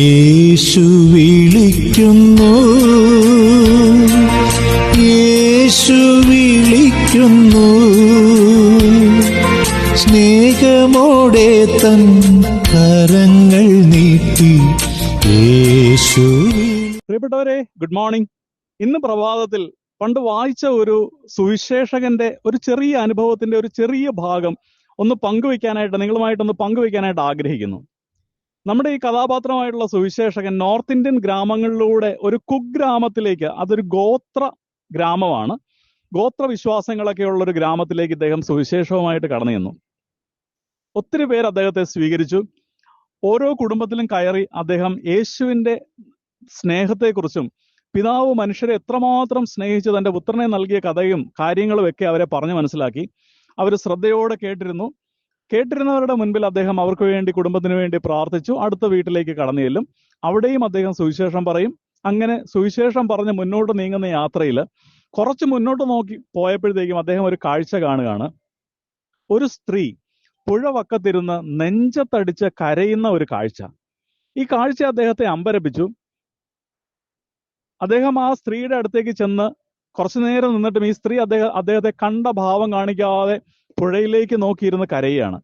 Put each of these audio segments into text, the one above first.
യേശു വിളിക്കുന്നു. യേശു വിളിക്കുന്നു. സ്നേഹമോടെ തൻ കരങ്ങൾ നീട്ടി യേശു പ്രിയപ്പെട്ടവരെ ഗുഡ് മോർണിംഗ് ഇന്ന് പ്രഭാതത്തിൽ പണ്ട് വായിച്ച ഒരു സുവിശേഷകന്റെ ഒരു ചെറിയ അനുഭവത്തിന്റെ ഒരു ചെറിയ ഭാഗം ഒന്ന് പങ്കുവെക്കാനായിട്ട് നിങ്ങളുമായിട്ടൊന്ന് പങ്കുവെക്കാനായിട്ട് ആഗ്രഹിക്കുന്നു. നമ്മുടെ ഈ കഥാപാത്രമായിട്ടുള്ള സുവിശേഷകൻ നോർത്ത് ഇന്ത്യൻ ഗ്രാമങ്ങളിലൂടെ ഒരു കുഗ്രാമത്തിലേക്ക് അതൊരു ഗോത്ര ഗ്രാമമാണ്. ഗോത്ര വിശ്വാസങ്ങളൊക്കെ ഉള്ള ഒരു ഗ്രാമത്തിലേക്ക് ഇദ്ദേഹം സുവിശേഷവുമായിട്ട് കടന്നു ചെന്നു. ഒത്തിരി പേർ അദ്ദേഹത്തെ സ്വീകരിച്ചു. ഓരോ കുടുംബത്തിലും കയറി അദ്ദേഹം യേശുവിന്റെ സ്നേഹത്തെക്കുറിച്ചും പിതാവ് മനുഷ്യരെ എത്രമാത്രം സ്നേഹിച്ച് തന്റെ പുത്രനെ നൽകിയ കഥയും കാര്യങ്ങളും ഒക്കെ അവരെ പറഞ്ഞു മനസ്സിലാക്കി. അവർ ശ്രദ്ധയോടെ കേട്ടിരുന്നു. കേട്ടിരുന്നവരുടെ മുൻപിൽ അദ്ദേഹം അവർക്ക് വേണ്ടി കുടുംബത്തിന് വേണ്ടി പ്രാർത്ഥിച്ചു. അടുത്ത വീട്ടിലേക്ക് കടന്നു ചെല്ലും അവിടെയും അദ്ദേഹം സുവിശേഷം പറയും. അങ്ങനെ സുവിശേഷം പറഞ്ഞ് മുന്നോട്ട് നീങ്ങുന്ന യാത്രയിൽ കുറച്ച് മുന്നോട്ട് നോക്കി പോയപ്പോഴത്തേക്കും അദ്ദേഹം ഒരു കാഴ്ച കാണുകയാണ്. ഒരു സ്ത്രീ പുഴ വക്കത്തിരുന്ന് നെഞ്ചത്തടിച്ച് കരയുന്ന ഒരു കാഴ്ച. ഈ കാഴ്ച അദ്ദേഹത്തെ അമ്പരപ്പിച്ചു. അദ്ദേഹം ആ സ്ത്രീയുടെ അടുത്തേക്ക് ചെന്ന് കുറച്ചു നേരം നിന്നിട്ടും ഈ സ്ത്രീ അദ്ദേഹം അദ്ദേഹത്തെ കണ്ട ഭാവം കാണിക്കാതെ പുഴയിലേക്ക് നോക്കിയിരുന്ന് കരയുകയാണ്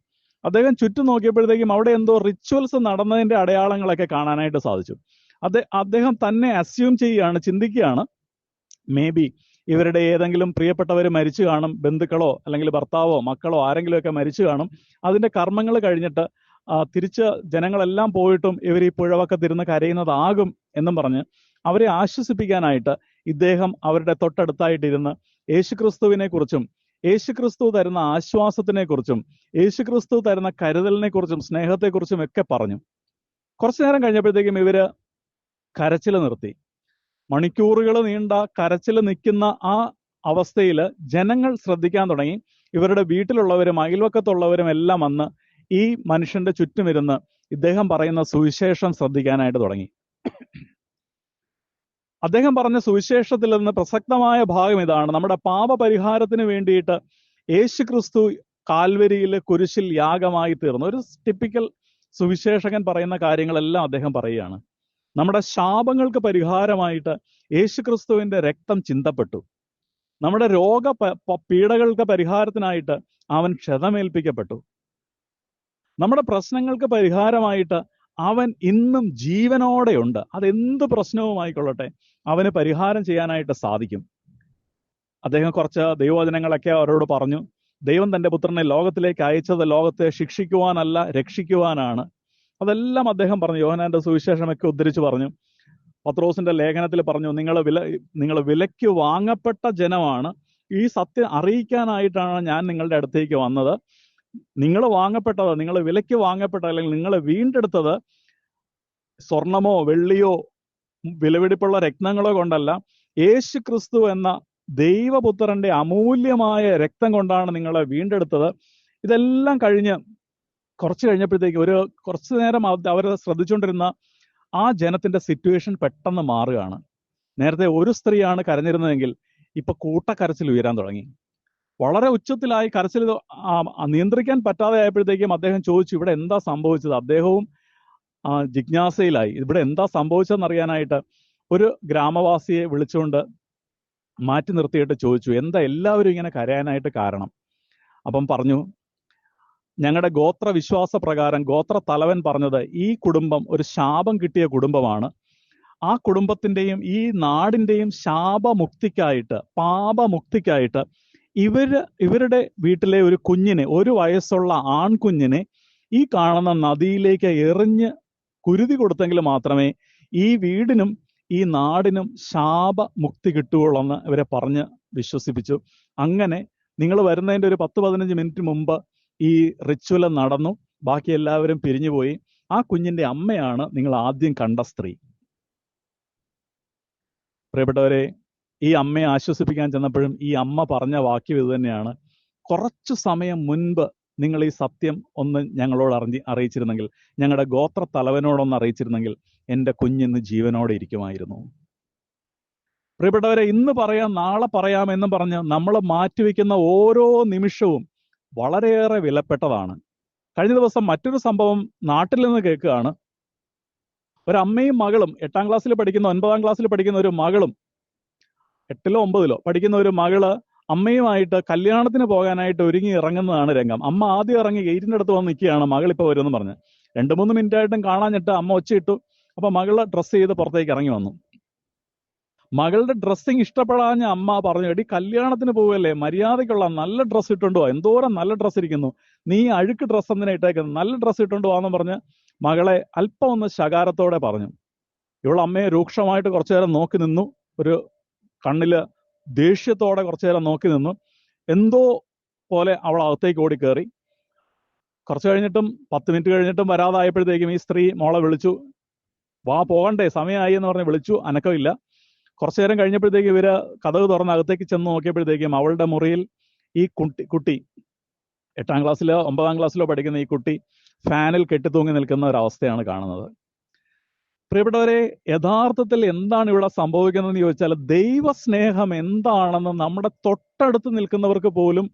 അദ്ദേഹം ചുറ്റും നോക്കിയപ്പോഴത്തേക്കും അവിടെ എന്തോ റിച്വൽസ് നടന്നതിന്റെ അടയാളങ്ങളൊക്കെ കാണാനായിട്ട് സാധിച്ചു. അത് അദ്ദേഹം തന്നെ അസ്യൂം ചെയ്യുകയാണ് ചിന്തിക്കുകയാണ് മേ ബി ഇവരുടെ ഏതെങ്കിലും പ്രിയപ്പെട്ടവർ മരിച്ചു കാണും ബന്ധുക്കളോ അല്ലെങ്കിൽ ഭർത്താവോ മക്കളോ ആരെങ്കിലും ഒക്കെ മരിച്ചു കാണും. അതിന്റെ കർമ്മങ്ങൾ കഴിഞ്ഞിട്ട് തിരിച്ച് ജനങ്ങളെല്ലാം പോയിട്ടും ഇവർ ഈ പുഴവക്കത്തിരുന്ന് കരയുന്നതാകും എന്നും പറഞ്ഞ് അവരെ ആശ്വസിപ്പിക്കാനായിട്ട് ഇദ്ദേഹം അവരുടെ തൊട്ടടുത്തായിട്ടിരുന്ന് യേശുക്രിസ്തുവിനെ കുറിച്ചും യേശുക്രിസ്തു തരുന്ന ആശ്വാസത്തിനെ കുറിച്ചും യേശുക്രിസ്തു തരുന്ന കരുതലിനെ കുറിച്ചും സ്നേഹത്തെക്കുറിച്ചും ഒക്കെ പറഞ്ഞു. കുറച്ചു നേരം കഴിഞ്ഞപ്പോഴത്തേക്കും ഇവർ കരച്ചിൽ നിർത്തി. മണിക്കൂറുകൾ നീണ്ട കരച്ചിൽ നിൽക്കുന്ന ആ അവസ്ഥയിൽ ജനങ്ങൾ ശ്രദ്ധിക്കാൻ തുടങ്ങി. ഇവരുടെ വീട്ടിലുള്ളവരും അയൽവക്കത്തുള്ളവരും എല്ലാം വന്ന് ഈ മനുഷ്യന്റെ ചുറ്റുമിരുന്ന് ഇദ്ദേഹം പറയുന്ന സുവിശേഷം ശ്രദ്ധിക്കാനായിട്ട് തുടങ്ങി. അദ്ദേഹം പറഞ്ഞ സുവിശേഷത്തിൽ നിന്ന് പ്രസക്തമായ ഭാഗം ഇതാണ്. നമ്മുടെ പാപപരിഹാരത്തിന് വേണ്ടിയിട്ട് യേശു ക്രിസ്തു കാൽവരിയിലെ കുരിശിൽ യാഗമായി തീർന്നു. ഒരു ടിപ്പിക്കൽ സുവിശേഷകൻ പറയുന്ന കാര്യങ്ങളെല്ലാം അദ്ദേഹം പറയുകയാണ്. നമ്മുടെ ശാപങ്ങൾക്ക് പരിഹാരമായിട്ട് യേശു ക്രിസ്തുവിന്റെ രക്തം ചിന്തപ്പെട്ടു. നമ്മുടെ രോഗ പീഡകൾക്ക് പരിഹാരത്തിനായിട്ട് അവൻ ക്ഷതമേൽപ്പിക്കപ്പെട്ടു. നമ്മുടെ പ്രശ്നങ്ങൾക്ക് പരിഹാരമായിട്ട് അവൻ ഇന്നും ജീവനോടെയുണ്ട്. അതെന്ത് പ്രശ്നവുമായിക്കൊള്ളട്ടെ അവന് പരിഹാരം ചെയ്യാനായിട്ട് സാധിക്കും. അദ്ദേഹം കുറച്ച് ദൈവവചനങ്ങളൊക്കെ അവരോട് പറഞ്ഞു. ദൈവം തന്റെ പുത്രനെ ലോകത്തിലേക്ക് അയച്ചത് ലോകത്തെ ശിക്ഷിക്കുവാനല്ല രക്ഷിക്കുവാനാണ്. അതെല്ലാം അദ്ദേഹം പറഞ്ഞു. യോഹനാന്റെ സുവിശേഷമൊക്കെ ഉദ്ധരിച്ചു പറഞ്ഞു. പത്രോസിന്റെ ലേഖനത്തിൽ പറഞ്ഞു നിങ്ങൾ വില നിങ്ങൾ വിലയ്ക്ക് വാങ്ങപ്പെട്ട ജനമാണ്. ഈ സത്യം അറിയിക്കാനായിട്ടാണ് ഞാൻ നിങ്ങളുടെ അടുത്തേക്ക് വന്നത്. നിങ്ങൾ വാങ്ങപ്പെട്ടത് നിങ്ങൾ വിലയ്ക്ക് വാങ്ങപ്പെട്ട അല്ലെങ്കിൽ നിങ്ങൾ വീണ്ടെടുത്തത് സ്വർണമോ വെള്ളിയോ വിലപിടിപ്പുള്ള രക്തങ്ങളോ കൊണ്ടല്ല യേശു ക്രിസ്തു എന്ന ദൈവപുത്രന്റെ അമൂല്യമായ രക്തം കൊണ്ടാണ് നിങ്ങളെ വീണ്ടെടുത്തത്. ഇതെല്ലാം കഴിഞ്ഞ് കുറച്ച് കഴിഞ്ഞപ്പോഴത്തേക്ക് ഒരു കുറച്ചു നേരം അവർ ശ്രദ്ധിച്ചുകൊണ്ടിരുന്ന ആ ജനത്തിന്റെ സിറ്റുവേഷൻ പെട്ടെന്ന് മാറുകയാണ്. നേരത്തെ ഒരു സ്ത്രീയാണ് കരഞ്ഞിരുന്നതെങ്കിൽ ഇപ്പൊ കൂട്ടക്കരച്ചിൽ ഉയരാൻ തുടങ്ങി. വളരെ ഉച്ചത്തിലായി കരച്ചിൽ നിയന്ത്രിക്കാൻ പറ്റാതെ ആയപ്പോഴത്തേക്കും അദ്ദേഹം ചോദിച്ചു ഇവിടെ എന്താ സംഭവിച്ചത്? അദ്ദേഹവും ജിജ്ഞാസയിലായി. ഇവിടെ എന്താ സംഭവിച്ചതെന്ന് അറിയാനായിട്ട് ഒരു ഗ്രാമവാസിയെ വിളിച്ചുകൊണ്ട് മാറ്റി നിർത്തിയിട്ട് ചോദിച്ചു എന്താ എല്ലാവരും ഇങ്ങനെ കരയാനായിട്ട് കാരണം? അപ്പം പറഞ്ഞു ഞങ്ങളുടെ ഗോത്ര വിശ്വാസ പ്രകാരം ഗോത്ര തലവൻ പറഞ്ഞത് ഈ കുടുംബം ഒരു ശാപം കിട്ടിയ കുടുംബമാണ്. ആ കുടുംബത്തിന്റെയും ഈ നാടിന്റെയും ശാപമുക്തിക്കായിട്ട് പാപമുക്തിക്കായിട്ട് ഇവർ ഇവരുടെ വീട്ടിലെ ഒരു കുഞ്ഞിനെ ഒരു വയസ്സുള്ള ആൺകുഞ്ഞിനെ ഈ കാണുന്ന നദിയിലേക്ക് എറിഞ്ഞ് കുരുതി കൊടുത്തെങ്കിൽ മാത്രമേ ഈ വീടിനും ഈ നാടിനും ശാപമുക്തി കിട്ടുകയുള്ളൂ എന്ന് ഇവരെ പറഞ്ഞ് വിശ്വസിപ്പിച്ചു. അങ്ങനെ നിങ്ങൾ വരുന്നതിന്റെ ഒരു പത്ത് പതിനഞ്ച് മിനിറ്റ് മുമ്പ് ഈ റിച്വൽ നടന്നു. ബാക്കി എല്ലാവരും പിരിഞ്ഞുപോയി ആ കുഞ്ഞിന്റെ അമ്മയാണ് നിങ്ങൾ ആദ്യം കണ്ട സ്ത്രീ. പ്രിയപ്പെട്ടവരെ ഈ അമ്മയെ ആശ്വസിപ്പിക്കാൻ ചെന്നപ്പോഴും ഈ അമ്മ പറഞ്ഞ വാക്യം ഇത് തന്നെയാണ്. കുറച്ചു സമയം മുൻപ് നിങ്ങൾ ഈ സത്യം ഒന്ന് ഞങ്ങളോട് അറിഞ്ഞ് അറിയിച്ചിരുന്നെങ്കിൽ ഞങ്ങളുടെ ഗോത്ര തലവനോടൊന്ന് അറിയിച്ചിരുന്നെങ്കിൽ എന്റെ കുഞ്ഞിന്ന് ജീവനോടെ ഇരിക്കുമായിരുന്നു. പ്രിയപ്പെട്ടവരെ ഇന്ന് പറയാം നാളെ പറയാം എന്ന് പറഞ്ഞ് നമ്മൾ മാറ്റിവെക്കുന്ന ഓരോ നിമിഷവും വളരെയേറെ വിലപ്പെട്ടതാണ്. കഴിഞ്ഞ ദിവസം മറ്റൊരു സംഭവം നാട്ടിൽ നിന്ന് കേൾക്കുകയാണ്. ഒരമ്മയും മകളും എട്ടാം ക്ലാസ്സിൽ പഠിക്കുന്ന ഒൻപതാം ക്ലാസ്സിൽ പഠിക്കുന്ന ഒരു മകളും എട്ടിലോ ഒമ്പതിലോ പഠിക്കുന്ന ഒരു മകൾ അമ്മയുമായിട്ട് കല്യാണത്തിന് പോകാനായിട്ട് ഒരുങ്ങി ഇറങ്ങുന്നതാണ് രംഗം. അമ്മ ആദ്യം ഇറങ്ങി ഗേറ്റിന്റെ അടുത്ത് വന്ന് നിൽക്കുകയാണ് മകൾ വരുമെന്ന് പറഞ്ഞ്. രണ്ട് മൂന്ന് മിനിറ്റ് ആയിട്ടും കാണാഞ്ഞിട്ട് അമ്മ ഒച്ചയിട്ടു അപ്പൊ മകൾ ഡ്രസ്സ് ചെയ്ത് പുറത്തേക്ക് ഇറങ്ങി വന്നു. മകളുടെ ഡ്രസ്സിങ് ഇഷ്ടപ്പെടാഞ്ഞ അമ്മ പറഞ്ഞു എടി കല്യാണത്തിന് പോവല്ലേ? മര്യാദയ്ക്കുള്ള നല്ല ഡ്രസ്സ് ഇട്ടുണ്ടോ എന്തോരം നല്ല ഡ്രസ്സ് ഇരിക്കുന്നു. നീ അഴുക്ക് ഡ്രസ്സ് എന്തിനാ ഇട്ടേക്കുന്നത്? നല്ല ഡ്രസ്സ് ഇട്ടുണ്ടോ എന്ന് പറഞ്ഞ് മകളെ അല്പം ഒന്ന് ശകാരത്തോടെ പറഞ്ഞു. ഇവൾ അമ്മയെ രൂക്ഷമായിട്ട് കുറച്ചു നേരം നോക്കി നിന്നു. ഒരു കണ്ണിൽ ദേഷ്യത്തോടെ കുറച്ചു നേരം നോക്കി നിന്നു. എന്തോ പോലെ അവൾ അകത്തേക്ക് ഓടി കയറി കുറച്ച് കഴിഞ്ഞിട്ടും പത്ത് മിനിറ്റ് കഴിഞ്ഞിട്ടും വരാതായപ്പോഴത്തേക്കും ഈ സ്ത്രീ മോളെ വിളിച്ചു. വാ പോകണ്ടേ സമയമായി എന്ന് പറഞ്ഞ് വിളിച്ചു. അനക്കമില്ല. കുറച്ചു നേരം കഴിഞ്ഞപ്പോഴത്തേക്ക് ഇവർ കഥക് തുറന്ന് അകത്തേക്ക് ചെന്ന് നോക്കിയപ്പോഴത്തേക്കും അവളുടെ മുറിയിൽ ഈ കുട്ടി കുട്ടി എട്ടാം ക്ലാസ്സിലോ ഒമ്പതാം ക്ലാസ്സിലോ പഠിക്കുന്ന ഈ കുട്ടി ഫാനിൽ കെട്ടിത്തൂങ്ങി നിൽക്കുന്ന ഒരു അവസ്ഥയാണ് കാണുന്നത്. പ്രിയപ്പെട്ടവരെ യഥാർത്ഥത്തിൽ എന്താണ് ഇവിടെ സംഭവിക്കുന്നതെന്ന് ചോദിച്ചാൽ ദൈവസ്നേഹം എന്താണെന്ന് നമ്മുടെ തൊട്ടടുത്ത് നിൽക്കുന്നവർക്ക് പോലും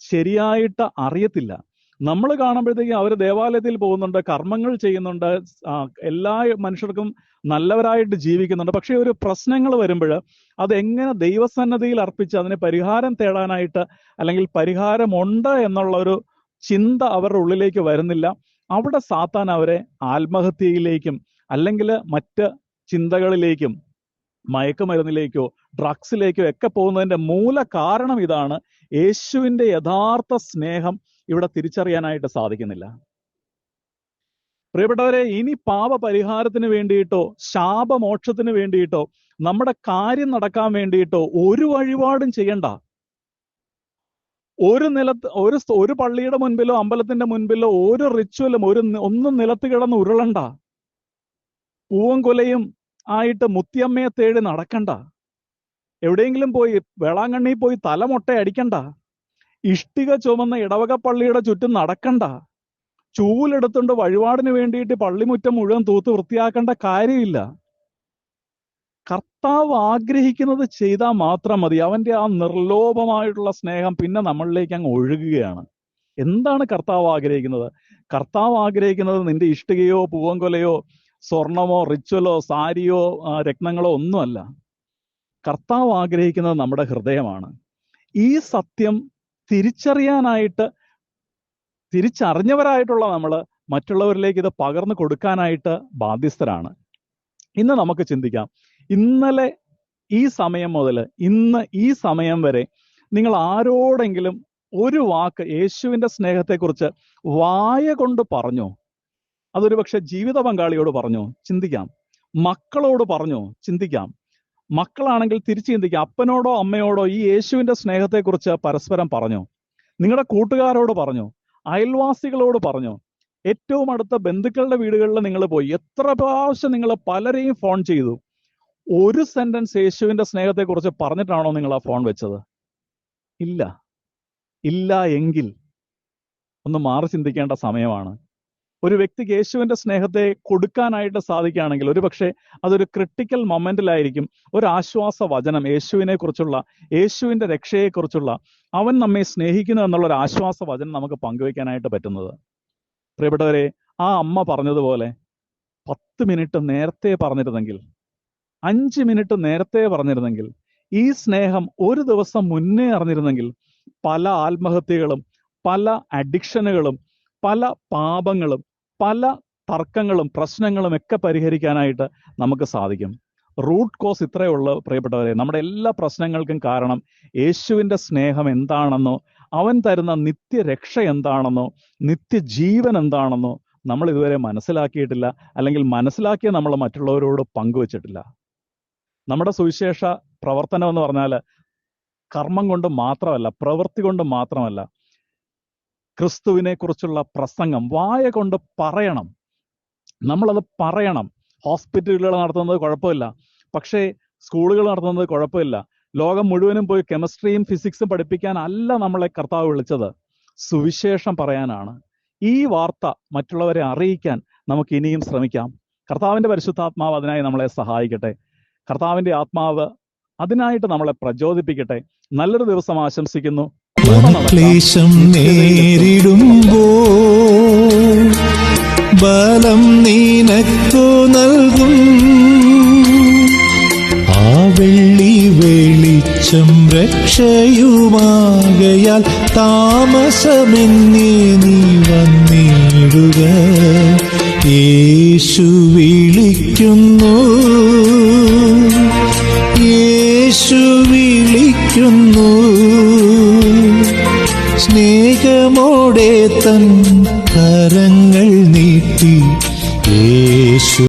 ശരിയായിട്ട് അറിയത്തില്ല. നമ്മൾ കാണുമ്പോഴത്തേക്കും അവർ ദേവാലയത്തിൽ പോകുന്നുണ്ട് കർമ്മങ്ങൾ ചെയ്യുന്നുണ്ട് എല്ലാ മനുഷ്യർക്കും നല്ലവരായിട്ട് ജീവിക്കുന്നുണ്ട്. പക്ഷേ ഒരു പ്രശ്നങ്ങൾ വരുമ്പോൾ അത് എങ്ങനെ ദൈവസന്നദ്ധിയിൽ അർപ്പിച്ച് അതിന് പരിഹാരം തേടാനായിട്ട് അല്ലെങ്കിൽ പരിഹാരമുണ്ട് എന്നുള്ള ഒരു ചിന്ത അവരുടെ ഉള്ളിലേക്ക് വരുന്നില്ല. അവിടെ സാത്താൻ അവരെ ആത്മഹത്യയിലേക്കും അല്ലെങ്കിൽ മറ്റ് ചിന്തകളിലേക്കും മയക്കുമരുന്നിലേക്കോ ഡ്രഗ്സിലേക്കോ ഒക്കെ പോകുന്നതിന്റെ മൂല കാരണം ഇതാണ് യേശുവിന്റെ യഥാർത്ഥ സ്നേഹം ഇവിടെ തിരിച്ചറിയാനായിട്ട് സാധിക്കുന്നില്ല. പ്രിയപ്പെട്ടവരെ ഇനി പാപ പരിഹാരത്തിന് വേണ്ടിയിട്ടോ ശാപമോക്ഷത്തിന് വേണ്ടിയിട്ടോ നമ്മുടെ കാര്യം നടക്കാൻ വേണ്ടിയിട്ടോ ഒരു വഴിപാടും ചെയ്യണ്ട. ഒരു നിലത്ത് ഒരു ഒരു പള്ളിയുടെ മുൻപിലോ അമ്പലത്തിന്റെ മുൻപിലോ ഒരു റിച്വലും ഒരു ഒന്നും നിലത്ത് കിടന്ന് ഉരുളണ്ട. പൂവും കൊലയും ആയിട്ട് മുത്തിയമ്മയെ തേടി നടക്കണ്ട. എവിടെയെങ്കിലും പോയി വേളാങ്കണ്ണി പോയി തലമൊട്ട അടിക്കണ്ട. ഇഷ്ടിക ചുമന്ന ഇടവക പള്ളിയുടെ ചുറ്റും നടക്കണ്ട. ചൂലെടുത്തുകൊണ്ട് വഴിപാടിന് വേണ്ടിയിട്ട് പള്ളിമുറ്റം മുഴുവൻ തൂത്ത് വൃത്തിയാക്കേണ്ട കാര്യമില്ല. കർത്താവ് ആഗ്രഹിക്കുന്നത് ചെയ്താൽ മാത്രം മതി. അവന്റെ ആ നിർലോഭമായിട്ടുള്ള സ്നേഹം പിന്നെ നമ്മളിലേക്ക് അങ്ങ് ഒഴുകുകയാണ്. എന്താണ് കർത്താവ് ആഗ്രഹിക്കുന്നത്? കർത്താവ് ആഗ്രഹിക്കുന്നത് നിന്റെ ഇഷ്ടികയോ പൂവൻകൊലയോ സ്വർണമോ റിച്വലോ സാരിയോ രത്നങ്ങളോ ഒന്നുമല്ല. കർത്താവ് ആഗ്രഹിക്കുന്നത് നമ്മുടെ ഹൃദയമാണ്. ഈ സത്യം തിരിച്ചറിയാനായിട്ട് തിരിച്ചറിഞ്ഞവരായിട്ടുള്ള നമ്മൾ മറ്റുള്ളവരിലേക്ക് ഇത് പകർന്നു കൊടുക്കാനായിട്ട് ബാധ്യസ്ഥരാണ്. ഇന്ന് നമുക്ക് ചിന്തിക്കാം. ഇന്നലെ ഈ സമയം മുതൽ ഇന്ന് ഈ സമയം വരെ നിങ്ങൾ ആരോടെങ്കിലും ഒരു വാക്ക് യേശുവിന്റെ സ്നേഹത്തെക്കുറിച്ച് വായ കൊണ്ട് പറഞ്ഞോ? അതൊരു പക്ഷെ ജീവിത പങ്കാളിയോട് പറഞ്ഞോ? ചിന്തിക്കാം. മക്കളോട് പറഞ്ഞോ? ചിന്തിക്കാം. മക്കളാണെങ്കിൽ തിരിച്ചു ചിന്തിക്കാം. അപ്പനോടോ അമ്മയോടോ ഈ യേശുവിന്റെ സ്നേഹത്തെക്കുറിച്ച് പരസ്പരം പറഞ്ഞോ? നിങ്ങളുടെ കൂട്ടുകാരോട് പറഞ്ഞോ? അയൽവാസികളോട് പറഞ്ഞോ? ഏറ്റവും അടുത്ത ബന്ധുക്കളുടെ വീടുകളിൽ നിങ്ങൾ പോയി എത്ര പ്രാവശ്യം നിങ്ങൾ പലരെയും ഫോൺ ചെയ്തു? ഒരു സെന്റൻസ് യേശുവിന്റെ സ്നേഹത്തെക്കുറിച്ച് പറഞ്ഞിട്ടാണോ നിങ്ങൾ ആ ഫോൺ വെച്ചത്? ഇല്ല. ഇല്ല എങ്കിൽ ഒന്ന് മാറി ചിന്തിക്കേണ്ട സമയമാണ്. ഒരു വ്യക്തിക്ക് യേശുവിന്റെ സ്നേഹത്തെ കൊടുക്കാനായിട്ട് സാധിക്കുകയാണെങ്കിൽ ഒരു പക്ഷേ അതൊരു ക്രിട്ടിക്കൽ മൊമെന്റിലായിരിക്കും ഒരു ആശ്വാസ വചനം യേശുവിനെ കുറിച്ചുള്ള യേശുവിന്റെ രക്ഷയെക്കുറിച്ചുള്ള അവൻ നമ്മെ സ്നേഹിക്കുന്നു എന്നുള്ള ഒരു ആശ്വാസ വചനം നമുക്ക് പങ്കുവെക്കാനായിട്ട് പറ്റുന്നത്. പ്രിയപ്പെട്ടവരെ ആ അമ്മ പറഞ്ഞതുപോലെ പത്ത് മിനിറ്റ് നേരത്തെ പറഞ്ഞിരുന്നെങ്കിൽ അഞ്ച് മിനിറ്റ് നേരത്തെ പറഞ്ഞിരുന്നെങ്കിൽ ഈ സ്നേഹം ഒരു ദിവസം മുന്നേ അറിഞ്ഞിരുന്നെങ്കിൽ പല ആത്മഹത്യകളും പല അഡിക്ഷനുകളും പല പാപങ്ങളും പല തർക്കങ്ങളും പ്രശ്നങ്ങളും ഒക്കെ പരിഹരിക്കാനായിട്ട് നമുക്ക് സാധിക്കും. റൂട്ട് കോസ് ഇത്രയേ ഉള്ളൂ പ്രിയപ്പെട്ടവരെ. നമ്മുടെ എല്ലാ പ്രശ്നങ്ങൾക്കും കാരണം യേശുവിന്റെ സ്നേഹം എന്താണെന്നോ അവൻ തരുന്ന നിത്യരക്ഷ എന്താണെന്നോ നിത്യജീവൻ എന്താണെന്നോ നമ്മൾ ഇതുവരെ മനസ്സിലാക്കിയിട്ടില്ല. അല്ലെങ്കിൽ മനസ്സിലാക്കിയ നമ്മൾ മറ്റുള്ളവരോട് പങ്കുവച്ചിട്ടില്ല. നമ്മുടെ സുവിശേഷ പ്രവർത്തനം എന്ന് പറഞ്ഞാൽ കർമ്മം കൊണ്ട് മാത്രമല്ല പ്രവൃത്തി കൊണ്ട് മാത്രമല്ല ക്രിസ്തുവിനെ കുറിച്ചുള്ള പ്രസംഗം വായ കൊണ്ട് പറയണം. നമ്മളത് പറയണം. ഹോസ്പിറ്റലുകൾ നടത്തുന്നത് കുഴപ്പമില്ല. പക്ഷേ സ്കൂളുകൾ നടത്തുന്നത് കുഴപ്പമില്ല. ലോകം മുഴുവനും പോയി കെമിസ്ട്രിയും ഫിസിക്സും പഠിപ്പിക്കാൻ അല്ല നമ്മളെ കർത്താവ് വിളിച്ചത്. സുവിശേഷം പറയാനാണ്. ഈ വാർത്ത മറ്റുള്ളവരെ അറിയിക്കാൻ നമുക്ക് ഇനിയും ശ്രമിക്കാം. കർത്താവിന്റെ പരിശുദ്ധാത്മാവ് അതിനായി നമ്മളെ സഹായിക്കട്ടെ. കർത്താവിന്റെ ആത്മാവ് അതിനായിട്ട് നമ്മളെ പ്രചോദിപ്പിക്കട്ടെ. നല്ലൊരു ദിവസം ആശംസിക്കുന്നു. കൂടെ നടക്കാം. ക്ലേശം നേരിടുമ്പോൾ ബലം നീനക്കു നൽകും ആ വെള്ളി വെളിച്ചം രക്ഷയുമാകയാൽ താമസമെന്നേ നീ വന്നിടുക യേശു വിളിക്കുന്നു